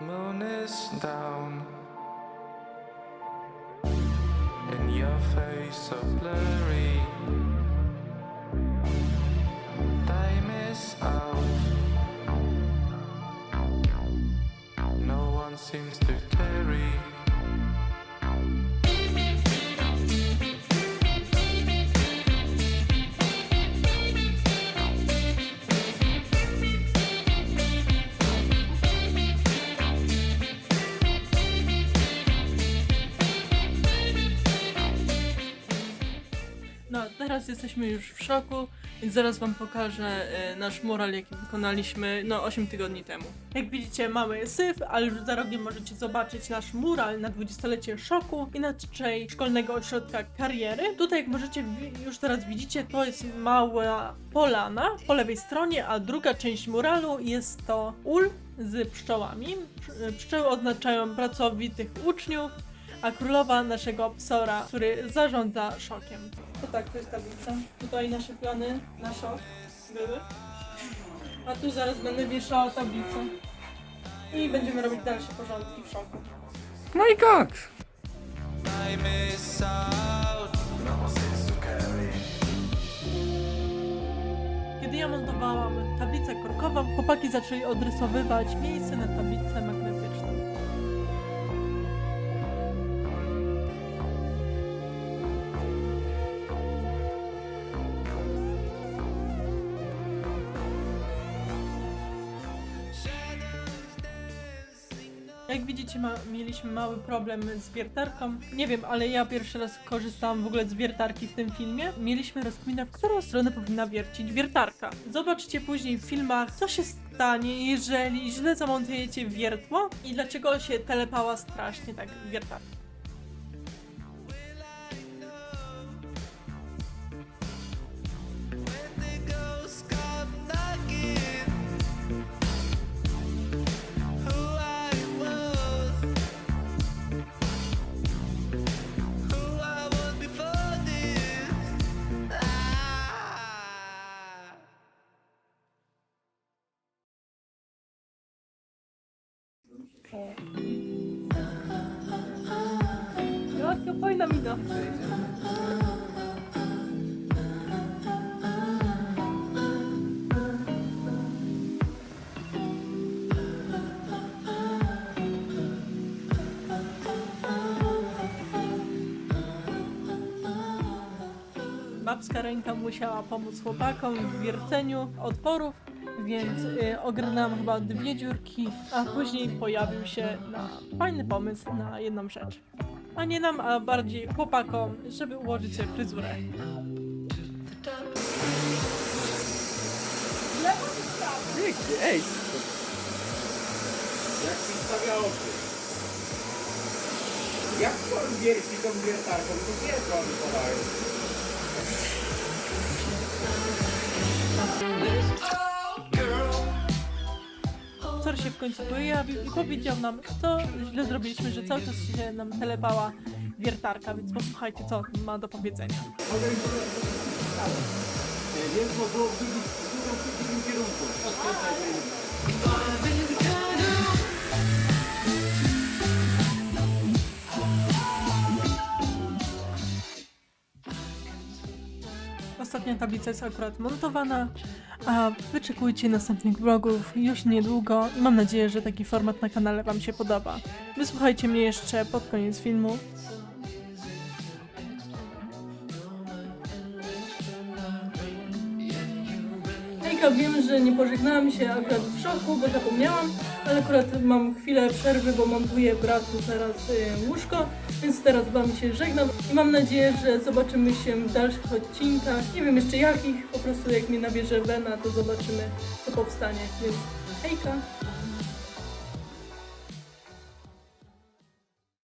Moon is down, and your face so blurry. Time is out. No one seems to tarry. Teraz jesteśmy już w szoku, więc zaraz wam pokażę e, nasz mural, jaki wykonaliśmy no 8 tygodni temu. Jak widzicie, mamy syf, ale już za rogiem możecie zobaczyć nasz mural na 20-lecie szoku, inaczej szkolnego ośrodka kariery. Tutaj, jak możecie już teraz widzicie, to jest mała polana po lewej stronie, a druga część muralu jest to ul z pszczołami. Psz- Pszczoły oznaczają pracowitych uczniów, a królowa naszego psora, który zarządza szokiem. To tak, to jest tablica. Tutaj nasze plany na szok były. A tu zaraz będę wieszała tablicę. I będziemy robić dalsze porządki w szoku. No i out. Carry. Kiedy ja montowałam tablicę korkową, chłopaki zaczęli odrysowywać miejsce na tablicę Jak widzicie, ma, mieliśmy mały problem z wiertarką. Nie wiem, ale ja pierwszy raz korzystałam w ogóle z wiertarki w tym filmie. Mieliśmy rozkminę, w którą stronę powinna wiercić wiertarka. Zobaczcie później w filmach, co się stanie, jeżeli źle zamontujecie wiertło i dlaczego się telepała strasznie tak wiertarka. Jaka fajna mina. Babska ręka musiała pomóc chłopakom w wierceniu otworów, więc y, ogarnęłam chyba dwie dziurki, a później pojawił się na fajny pomysł na jedną rzecz. A nie nam, a bardziej chłopakom, żeby ułożyć sobie fryzurę. Pięknie, ej. Jak mi stawia oczy. Jak on wierci tą wiertarką, to wie, co oni podają. Cor się w końcu pojawił i powiedział nam, co źle zrobiliśmy, że cały czas się nam telepała wiertarka, więc posłuchajcie, co ma do powiedzenia. Więc drugim, w drugim kierunku. Ostatnia tablica jest akurat montowana, a wyczekujcie następnych vlogów już niedługo i mam nadzieję, że taki format na kanale Wam się podoba. Wysłuchajcie mnie jeszcze pod koniec filmu. Hejka, wiem, że nie pożegnałam się akurat w szoku, bo zapomniałam, ale akurat mam chwilę przerwy, bo montuję bratu teraz y, łóżko, więc teraz wam się żegnam i mam nadzieję, że zobaczymy się w dalszych odcinkach. Nie wiem jeszcze jakich, po prostu jak mnie nabierze wena, to zobaczymy co powstanie, więc hejka!